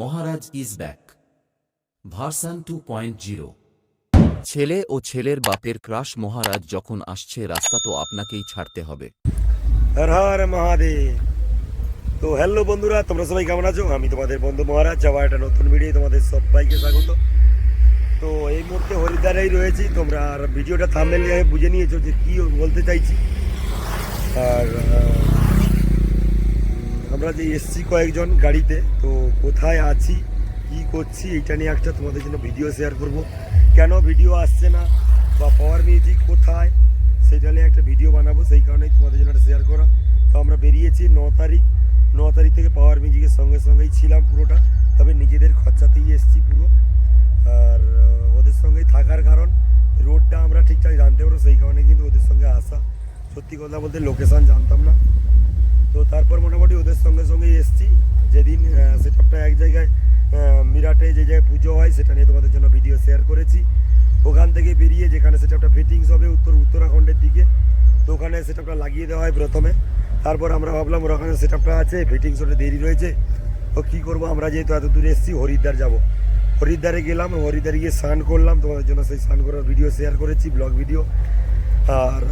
Maharaj is back. Version two point zero. ছেলে ও ছেলের বাপের ক্রাশ মহারাজ যখন আসছে রাস্তা তো আপনাকেই ছাড়তে হবে। হর হর মহাদেব। তো হ্যালো বন্ধুরা তোমরা সবাই কেমন আছো? আমি তোমাদের বন্ধু মহারাজ যাওয়া একটা নতুন ভিডিও তোমাদের সবাইকে স্বাগত। তো এই মুহূর্তে হরিদ্বারেই রয়েছি। তোমরা আর ভিডিওটা থামলে বুঝে নিয়েছো যে কী বলতে চাইছি। আর আমরা যে এসছি কয়েকজন গাড়িতে, তো কোথায় আছি, কি করছি এটা নিয়ে একটা তোমাদের জন্য ভিডিও শেয়ার করব। কেন ভিডিও আসছে না, বা পাওয়ার মিউজিক কোথায়, সেটা নিয়ে একটা ভিডিও বানাবো, সেই কারণেই তোমাদের জন্য একটা শেয়ার করা। তো আমরা বেরিয়েছি ন তারিখ ন তারিখ থেকে পাওয়ার মিউজিকের সঙ্গে সঙ্গেই ছিলাম পুরোটা, তবে নিজেদের খরচাতেই এসছি পুরো। আর ওদের সঙ্গেই থাকার কারণ রোডটা আমরা ঠিকঠাক জানতে পারব, সেই কারণে কিন্তু ওদের সঙ্গে আসা। সত্যি কথা বলতে লোকেশান জানতাম না। তো তারপর মোটামুটি ওদের সঙ্গে সঙ্গে এসছি। যেদিন সেটআপটা এক জায়গায় মিরাটে যে জায়গায় পুজো হয়, সেটা নিয়ে তোমাদের জন্য ভিডিও শেয়ার করেছি। ওখান থেকে বেরিয়ে যেখানে সেটআপটা ফিটিংস হবে, উত্তর, উত্তরাখণ্ডের দিকে, তো ওখানে সেটআপটা লাগিয়ে দেওয়া হয় প্রথমে। তারপর আমরা ভাবলাম, ওর ওখানে সেটআপটা আছে ফিটিংস ওটা দেরি রয়েছে। তো কী করব, আমরা যেহেতু এত দূরে এসেছি, হরিদ্বার যাব। হরিদ্বারে গেলাম, হরিদ্বারে গিয়ে স্নান করলাম। তোমাদের জন্য সেই স্নান করার ভিডিও শেয়ার করেছি ব্লগ ভিডিও আর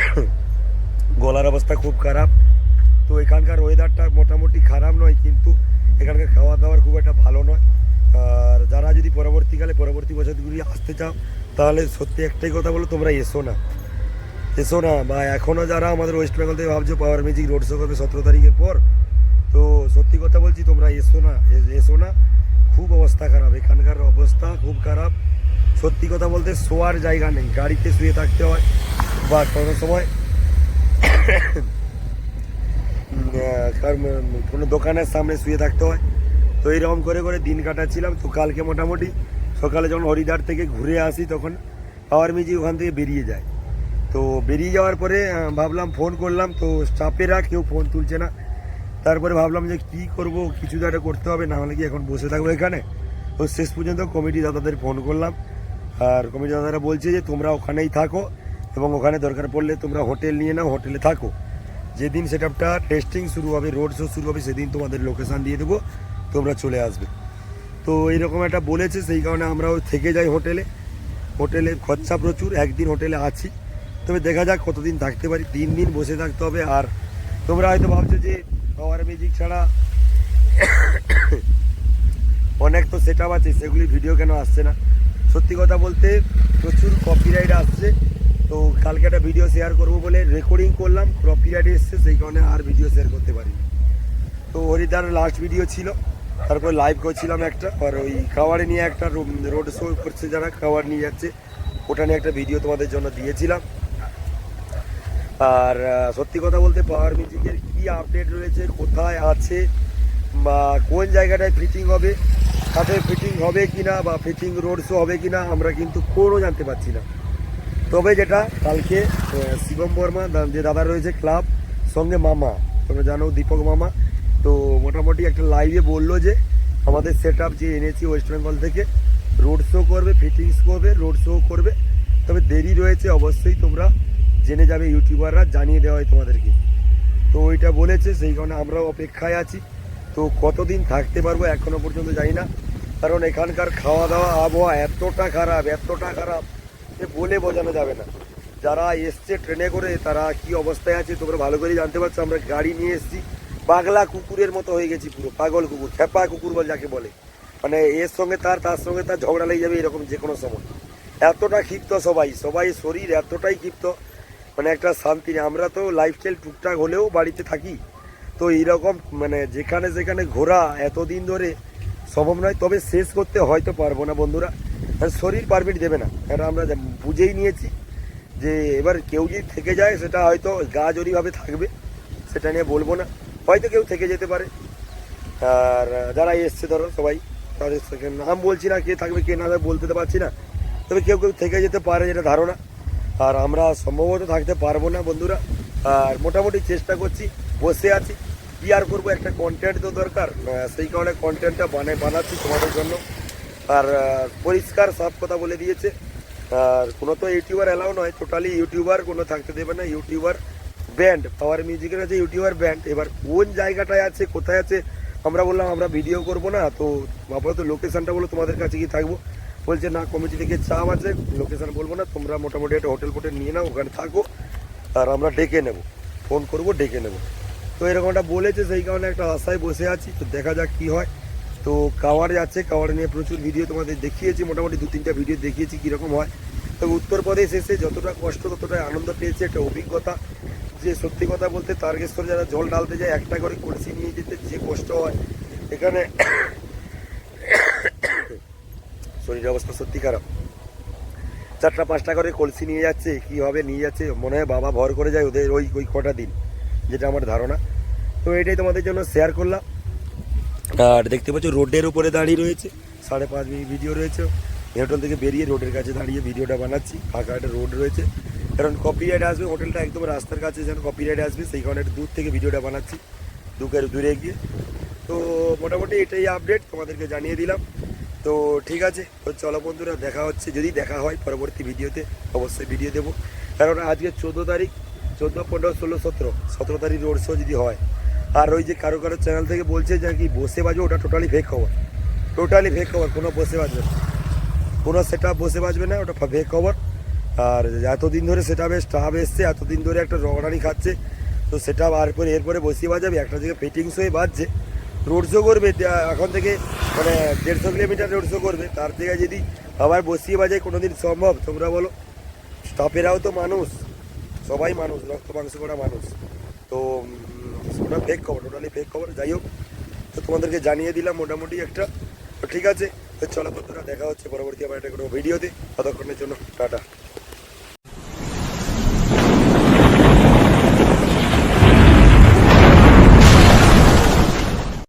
গলার অবস্থা খুব খারাপ। তো এখানকার ওয়েদারটা মোটামুটি খারাপ নয়, কিন্তু এখানকার খাওয়া দাওয়ার খুব একটা ভালো নয়। আর যারা যদি পরবর্তীকালে, পরবর্তী বছরগুলি আসতে চাও, তাহলে সত্যি একটাই কথা বলো, তোমরা এসো না। এসো না, বা এখনও যারা আমাদের ওয়েস্ট বেঙ্গল থেকে ভাবছ পাওয়ার মিউজিক রোড শো করবে সতেরো তারিখের পর, তো সত্যি কথা বলছি, তোমরা এসো না এসো না। খুব অবস্থা খারাপ, এখানকার অবস্থা খুব খারাপ। সত্যি কথা বলতে শোয়ার জায়গা নেই, গাড়িতে শুয়ে থাকতে হয়, বা কোনো সময় উম, কোনো দোকানের সামনে শুয়ে থাকতে হয়। তো এইরকম করে করে দিন কাটাচ্ছিলাম। তো কালকে মোটামুটি সকালে যখন হরিদ্বার থেকে ঘুরে আসি তখন পাওয়ার মিউজিক ওখান থেকে বেরিয়ে যায়। তো বেরিয়ে যাওয়ার পরে ভাবলাম ফোন করলাম। তো স্টাফেরা কেউ ফোন তুলছে না। তারপরে ভাবলাম যে কি করব কিছু তো একটা করতে হবে না হলে কি এখন বসে থাকব এখানে? তো শেষ পর্যন্ত কমিটি দাদাদের ফোন করলাম। আর কমিটি দাদারা বলছে যে তোমরা ওখানেই থাকো এবং ওখানে দরকার পড়লে তোমরা হোটেল নিয়ে নাও হোটেলে থাকো। যেদিন সেটআপটা টেস্টিং শুরু হবে রোড শো শুরু হবে, সেদিন তোমাদের লোকেশান দিয়ে দেবো, তোমরা চলে আসবে। তো এইরকম একটা বলেছে, সেই কারণে আমরাও থেকে যাই হোটেলে। হোটেলে খরচা প্রচুর, একদিন হোটেলে আছি। তবে দেখা যাক কতদিন থাকতে পারি, তিন দিন বসে থাকতে হবে। আর তোমরা হয়তো ভাবছ যে পাওয়ার মিউজিক ছাড়া অনেক তো সেট আছে, সেগুলি ভিডিও কেন আসছে না? সত্যি কথা বলতে প্রচুর কপিরাইট আসছে। তো কালকে একটা ভিডিও শেয়ার করব বলে রেকর্ডিং করলাম। কপিরাইট এসছে, সেই কারণে আর ভিডিও শেয়ার করতে পারি তো হরিদ্বার লাস্ট ভিডিও ছিল। তারপর লাইভ করছিলাম একটা। আর ওই খাওয়ারে নিয়ে একটা রোড শো করছে যারা খাবার নিয়ে যাচ্ছে। ওটা নিয়ে একটা ভিডিও তোমাদের জন্য দিয়েছিলাম। আর সত্যি কথা বলতে পাওয়ার মিউজিকের কি আপডেট রয়েছে, কোথায় আছে, বা কোন জায়গাটায় ফিটিং হবে তাতে ফিটিং হবে কিনা, বা ফিটিং রোড শো হবে কিনা, আমরা কিন্তু কোনো জানতে পারছি না। তবে যেটা, কালকে শিবম বর্মা যে দাদা রয়েছে ক্লাব, সঙ্গে মামা, তোমরা জানো দীপক মামা। তো মোটামুটি একটা লাইভে বলল যে, আমাদের সেট আপ যে এনেছি ওয়েস্ট বেঙ্গল থেকে রোড শো করবে ফিটিংস করবে রোড শো করবে। তবে দেরি রয়েছে, অবশ্যই তোমরা জেনে যাবে ইউটিউবাররা জানিয়ে দেওয়া হয় তোমাদেরকে। তো ওইটা বলেছে, সেই কারণে আমরাও অপেক্ষায় আছি। তো কতদিন থাকতে পারব এখনও পর্যন্ত জানি না। কারণ এখানকার খাওয়া দাওয়া আবহাওয়া এতটা খারাপ এতটা খারাপ। যে বলে বোঝানো যাবে না। যারা এসছে ট্রেনে করে, তারা কি অবস্থায় আছে, তোমরা ভালো করে জানতে পারছ। আমরা গাড়ি নিয়ে এসেছি, পাগলা কুকুরের মতো হয়ে গেছি পুরো, পাগল কুকুর খেপা কুকুর বল যাকে বলে। মানে এর সঙ্গে তার তার সঙ্গে তার ঝগড়া লেগে যাবে এরকম যে কোনো সময়। এতটা ক্ষিপ্ত সবাই সবাই শরীর এতটাই ক্ষিপ্ত মানে একটা শান্তি নেই। আমরা তো লাইফস্টাইল টুকটাক হলেও বাড়িতে থাকি। তো এইরকম মানে যেখানে যেখানে ঘোরা, এতদিন ধরে, সম্ভব নয়। তবে শেষ করতে হয়তো পারব না বন্ধুরা। শরীর পারমিট দেবে না। কারণ আমরা বুঝেই নিয়েছি যে এবার কেউ যদি থেকে যায়, সেটা হয়তো গা জড়িভাবে থাকবে, সেটা নিয়ে বলব না। হয়তো কেউ থেকে যেতে পারে। আর যারা এসছে ধরো সবাই, তাদের নাম বলছি না কে থাকবে, কে না বলতে তো পারছি না। তবে কেউ কেউ থেকে যেতে পারে, যেটা ধারণা। আর আমরা সম্ভবত থাকতে পারব না, বন্ধুরা। আর মোটামুটি চেষ্টা করছি, বসে আছি। কি আর করব, একটা কন্টেন্ট তো দরকার। সেই কারণে কন্টেন্টটা বানাই, বানাচ্ছি তোমাদের জন্য। আর পরিষ্কার সব কথা বলে দিয়েছে। আর কোনো তো ইউটিউবার অ্যালাউ নয় টোটালি ইউটিউবার, কোনো থাকতে দেবে না, ইউটিউবার ব্যান্ড পাওয়ার মিউজিকের আছে ইউটিউবার ব্যান্ড এবার কোন জায়গাটায় আছে, কোথায় আছে, আমরা বললাম আমরা ভিডিও করব না, তো আপাতত লোকেশানটা বলো, তোমাদের কাছে কি থাকব। বলছে, না কমিটি থেকে চাপ আছে লোকেশান বলব না, তোমরা মোটামুটি একটা হোটেল ফোটেল নিয়ে নাও, ওখানে থাকো, আর আমরা ডেকে নেব। ফোন করব, ডেকে নেব। তো এরকমটা বলেছে, সেই কারণে একটা আশায় বসে আছি, তো দেখা যাক কি হয়। তো কাওয়ার যাচ্ছে কাওয়ার নিয়ে প্রচুর ভিডিও তোমাদের দেখিয়েছি, মোটামুটি দু তিনটা ভিডিও দেখিয়েছি কীরকম হয়। তো উত্তরপ্রদেশ এসে যতটা কষ্ট ততটাই আনন্দ পেয়েছে, একটা অভিজ্ঞতা। যে সত্যি কথা বলতে, তারকেশ্বর যারা জল ঢালতে যায়, একটা করে কলসি নিয়ে যেতে যে কষ্ট হয়। এখানে শরীরের অবস্থা সত্যি খারাপ। চারটা, পাঁচটা করে কলসি নিয়ে যাচ্ছে কীভাবে নিয়ে যাচ্ছে, মনে হয় বাবা ভর করে যায় ওদের ওই ওই কটা দিন, যেটা আমার ধারণা। তো এটাই তোমাদের জন্য শেয়ার করলাম। আর দেখতে পাচ্ছ রোডের উপরে দাঁড়িয়ে রয়েছে। সাড়ে পাঁচ মিনিট ভিডিও রয়েছে। হোটেল থেকে বেরিয়ে রোডের কাছে দাঁড়িয়ে ভিডিওটা বানাচ্ছি। ফাঁকা একটা রোড রয়েছে। কারণ কপিরাইট আসবে হোটেলটা একদম রাস্তার কাছে যেন কপিরাইট আসবে, সেই কারণে একটু দূর থেকে ভিডিওটা বানাচ্ছি। দুকের দূরে গিয়ে। তো মোটামুটি এটাই আপডেট তোমাদেরকে জানিয়ে দিলাম। তো ঠিক আছে, তো চলো বন্ধুরা, দেখা হচ্ছে। যদি দেখা হয় পরবর্তী ভিডিওতে অবশ্যই ভিডিও দেবো। কারণ আজকে চোদ্দ তারিখ, চোদ্দ, পনেরো, ষোলো, সতেরো। সতেরো তারিখ রোড শো যদি হয় আর ওই যে কারও কারও চ্যানেল থেকে বলছে যে কি বসে বাজবে, ওটা টোটালি ফেক খবর। টোটালি ফেক খবর, কোনো বসে বাজবে না। কোনো সেট বসে বাজবে না, ওটা ফেক খবর। আর এতদিন ধরে সেটা বেশ স্টাফ এসছে, এতদিন ধরে একটা রগড়ানি খাচ্ছে। তো সেটা আর পরে এরপরে বসিয়ে বাজাবে, একটা জায়গায় ফিটিংস হয়ে বাজছে। রোড শো করবে এখন থেকে মানে দেড়শো কিলোমিটার রোড শো করবে। তার থেকে যদি আবার বসিয়ে বাজায় কোনো দিন সম্ভব। তোমরা বলো স্টাফেরাও তো মানুষ। সবাই মানুষ, রক্ত মাংস করা মানুষ। তো ওটা ফেক খবর টোটালি ফেক খবর। যাই হোক, তো তোমাদেরকে জানিয়ে দিলাম মোটামুটি একটা। ঠিক আছে, তো চলো বন্ধুরা, দেখা হচ্ছে পরবর্তী আমার একটা কোনো ভিডিওতে ততক্ষণের জন্য, টাটা।